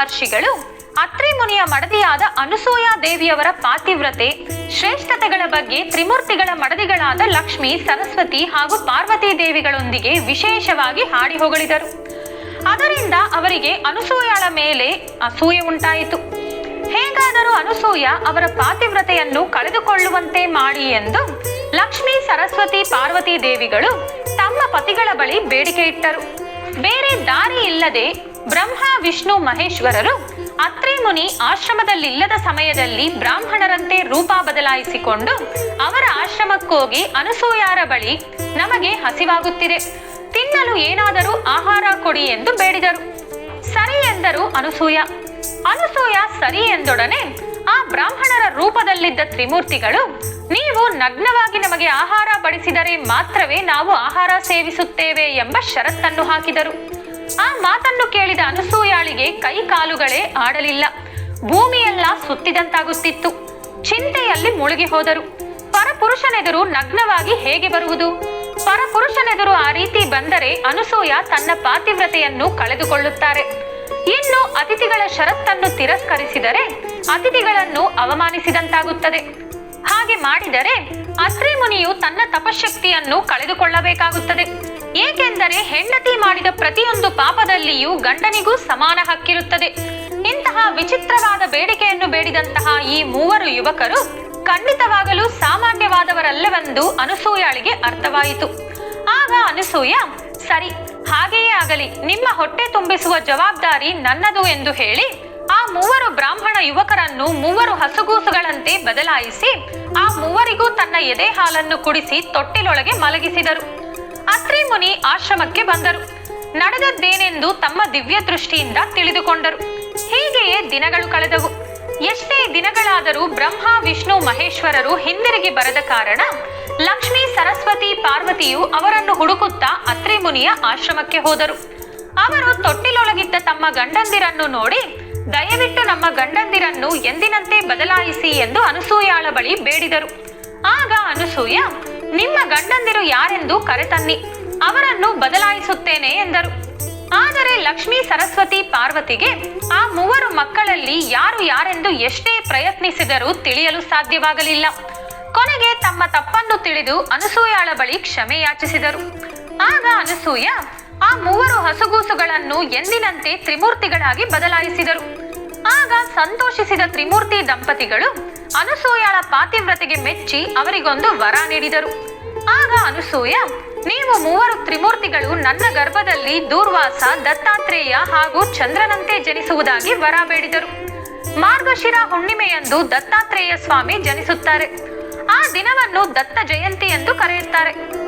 ಮಹರ್ಷಿಗಳು, ಅತ್ರಿ ಮುನಿಯ ಮಡದಿಯಾದ ಅನುಸೂಯ ದೇವಿಯವರ ಪಾತಿವ್ರತೆ, ಶ್ರೇಷ್ಠತೆಗಳ ಬಗ್ಗೆ ತ್ರಿಮೂರ್ತಿಗಳ ಮಡದಿಗಳಾದ ಲಕ್ಷ್ಮಿ, ಸರಸ್ವತಿ ಹಾಗೂ ಪಾರ್ವತಿ ದೇವಿಗಳೊಂದಿಗೆ ವಿಶೇಷವಾಗಿ ಹಾಡಿ ಹೊಗಳಿದರು. ಅದರಿಂದ ಅವರಿಗೆ ಅನುಸೂಯಳ ಮೇಲೆ ಅಸೂಯೆ ಉಂಟಾಯಿತು. ಹೇಗಾದರೂ ಅನುಸೂಯ ಅವರ ಪಾತಿವ್ರತೆಯನ್ನು ಕಳೆದುಕೊಳ್ಳುವಂತೆ ಮಾಡಿ ಎಂದು ಲಕ್ಷ್ಮಿ, ಸರಸ್ವತಿ, ಪಾರ್ವತಿ ದೇವಿಗಳು ತಮ್ಮ ಪತಿಗಳ ಬಳಿ ಬೇಡಿಕೆ ಇಟ್ಟರು ಬೇರೆ ದಾರಿ ಇಲ್ಲದೆ ಬ್ರಹ್ಮ, ವಿಷ್ಣು, ಮಹೇಶ್ವರರು ಅತ್ರಿ ಮುನಿ ಆಶ್ರಮದಲ್ಲಿಲ್ಲದ ಸಮಯದಲ್ಲಿ ಬ್ರಾಹ್ಮಣರಂತೆ ರೂಪ ಬದಲಾಯಿಸಿಕೊಂಡು ಅವರ ಆಶ್ರಮಕ್ಕೋಗಿ ಅನಸೂಯಾರ ಬಳಿ ನಮಗೆ ಹಸಿವಾಗುತ್ತಿದೆ. ತಿನ್ನಲು ಏನಾದರೂ ಆಹಾರ ಕೊಡಿ ಎಂದು ಬೇಡಿದರು. ಸರಿ ಎಂದರು ಅನಸೂಯ. ಅನಸೂಯ ಸರಿ ಎಂದೊಡನೆ ಆ ಬ್ರಾಹ್ಮಣರ ರೂಪದಲ್ಲಿದ್ದ ತ್ರಿಮೂರ್ತಿಗಳು, ನೀವು ನಗ್ನವಾಗಿ ನಮಗೆ ಆಹಾರ ಬಡಿಸಿದರೆ ಮಾತ್ರವೇ ನಾವು ಆಹಾರ ಸೇವಿಸುತ್ತೇವೆ ಎಂಬ ಷರತ್ತನ್ನು ಹಾಕಿದರು. ಆ ಮಾತನ್ನು ಕೇಳಿದ ಅನಸೂಯಾಳಿಗೆ ಕೈ ಕಾಲುಗಳೇ ಆಡಲಿಲ್ಲ. ಭೂಮಿಯೆಲ್ಲ ಸುತ್ತಿದಂತಾಗುತ್ತಿತ್ತು. ಚಿಂತೆಯಲ್ಲಿ ಮುಳುಗಿ ಹೋದರು. ಪರಪುರುಷನೆದುರು ನಗ್ನವಾಗಿ ಹೇಗೆ ಬರುವುದು? ಪರಪುರುಷನೆದುರು ಆ ರೀತಿ ಬಂದರೆ ಅನಸೂಯ ತನ್ನ ಪಾತಿವ್ರತೆಯನ್ನು ಕಳೆದುಕೊಳ್ಳುತ್ತಾರೆ. ಇನ್ನು ಅತಿಥಿಗಳ ಷರತ್ತನ್ನು ತಿರಸ್ಕರಿಸಿದರೆ ಅತಿಥಿಗಳನ್ನು ಅವಮಾನಿಸಿದಂತಾಗುತ್ತದೆ. ಹಾಗೆ ಮಾಡಿದರೆ ಅತ್ರಿ ಮುನಿಯು ತನ್ನ ತಪಶಕ್ತಿಯನ್ನು ಕಳೆದುಕೊಳ್ಳಬೇಕಾಗುತ್ತದೆ. ಏಕೆಂದರೆ ಹೆಂಡತಿ ಮಾಡಿದ ಪ್ರತಿಯೊಂದು ಪಾಪದಲ್ಲಿಯೂ ಗಂಡನಿಗೂ ಸಮಾನ ಹಕ್ಕಿರುತ್ತದೆ. ಇಂತಹ ವಿಚಿತ್ರವಾದ ಬೇಡಿಕೆಯನ್ನು ಬೇಡಿದಂತಹ ಈ ಮೂವರು ಯುವಕರು ಖಂಡಿತವಾಗಲೂ ಸಾಮಾನ್ಯವಾದವರಲ್ಲವೆಂದು ಅನಸೂಯಾಳಿಗೆ ಅರ್ಥವಾಯಿತು. ಆಗ ಅನಸೂಯ, ಸರಿ, ಹಾಗೆಯೇ ಆಗಲಿ. ನಿಮ್ಮ ಹೊಟ್ಟೆ ತುಂಬಿಸುವ ಜವಾಬ್ದಾರಿ ನನ್ನದು ಎಂದು ಹೇಳಿ, ಆ ಮೂವರು ಬ್ರಾಹ್ಮಣ ಯುವಕರನ್ನು ಮೂವರು ಹಸುಗೂಸುಗಳಂತೆ ಬದಲಾಯಿಸಿ, ಆ ಮೂವರಿಗೂ ತನ್ನ ಎದೆ ಹಾಲನ್ನು ಕುಡಿಸಿ ತೊಟ್ಟಿಲೊಳಗೆ ಮಲಗಿಸಿದರು. ಅತ್ರಿ ಮುನಿ ಆಶ್ರಮಕ್ಕೆ ಬಂದರು. ನಡೆದದ್ದೇನೆಂದು ತಮ್ಮ ದಿವ್ಯ ದೃಷ್ಟಿಯಿಂದ ತಿಳಿದುಕೊಂಡರು. ಹೀಗೆಯೇ ದಿನಗಳು ಕಳೆದವು. ಎಷ್ಟೇ ದಿನಗಳಾದರೂ ಬ್ರಹ್ಮ, ವಿಷ್ಣು, ಮಹೇಶ್ವರರು ಹಿಂದಿರುಗಿ ಬರದ ಕಾರಣ ಲಕ್ಷ್ಮೀ, ಸರಸ್ವತಿ, ಪಾರ್ವತಿಯು ಅವರನ್ನು ಹುಡುಕುತ್ತಾ ಅತ್ರಿ ಮುನಿಯ ಆಶ್ರಮಕ್ಕೆ ಹೋದರು. ಅವರು ತೊಟ್ಟಿಲೊಳಗಿದ್ದ ತಮ್ಮ ಗಂಡಂದಿರನ್ನು ನೋಡಿ, ದಯವಿಟ್ಟು ನಮ್ಮ ಗಂಡಂದಿರನ್ನು ಎಂದಿನಂತೆ ಬದಲಾಯಿಸಿ ಎಂದು ಅನಸೂಯಾಳ ಬಳಿ ಬೇಡಿದರು. ಆಗ ಅನಸೂಯ ನಿಮ್ಮ ಗಂಡಂದಿರು ಯಾರೆಂದು ಕರೆತನ್ನಿ, ಅವರನ್ನು ಬದಲಾಯಿಸುತ್ತೇನೆ ಎಂದರು. ಆದರೆ ಲಕ್ಷ್ಮೀ ಸರಸ್ವತಿ ಪಾರ್ವತಿಗೆ ಆ ಮೂವರು ಮಕ್ಕಳಲ್ಲಿ ಯಾರು ಯಾರೆಂದು ಎಷ್ಟೇ ಪ್ರಯತ್ನಿಸಿದರೂ ತಿಳಿಯಲು ಸಾಧ್ಯವಾಗಲಿಲ್ಲ. ಕೊನೆಗೆ ತಮ್ಮ ತಪ್ಪನ್ನು ತಿಳಿದು ಅನಸೂಯಾಳ ಬಳಿ ಕ್ಷಮೆ ಯಾಚಿಸಿದರು. ಆಗ ಅನಸೂಯ ಆ ಮೂವರು ಹಸುಗೂಸುಗಳನ್ನು ಎಂದಿನಂತೆ ತ್ರಿಮೂರ್ತಿಗಳಾಗಿ ಬದಲಾಯಿಸಿದರು. ಆಗ ಸಂತೋಷಿಸಿದ ತ್ರಿಮೂರ್ತಿ ದಂಪತಿಗಳು ಅನಸೂಯಾಳ ಪಾತಿವ್ರತೆಗೆ ಮೆಚ್ಚಿ ಅವರಿಗೊಂದು ವರ ನೀಡಿದರು. ಆಗ ಅನಸೂಯ, ನೀವು ಮೂವರು ತ್ರಿಮೂರ್ತಿಗಳು ನನ್ನ ಗರ್ಭದಲ್ಲಿ ದೂರ್ವಾಸ, ದತ್ತಾತ್ರೇಯ ಹಾಗೂ ಚಂದ್ರನಂತೆ ಜನಿಸುವುದಾಗಿ ವರ ಬೇಡಿದರು. ಮಾರ್ಗಶಿರ ಹುಣ್ಣಿಮೆಯಂದು ದತ್ತಾತ್ರೇಯ ಸ್ವಾಮಿ ಜನಿಸುತ್ತಾರೆ. ಆ ದಿನವನ್ನು ದತ್ತ ಜಯಂತಿ ಎಂದು ಕರೆಯುತ್ತಾರೆ.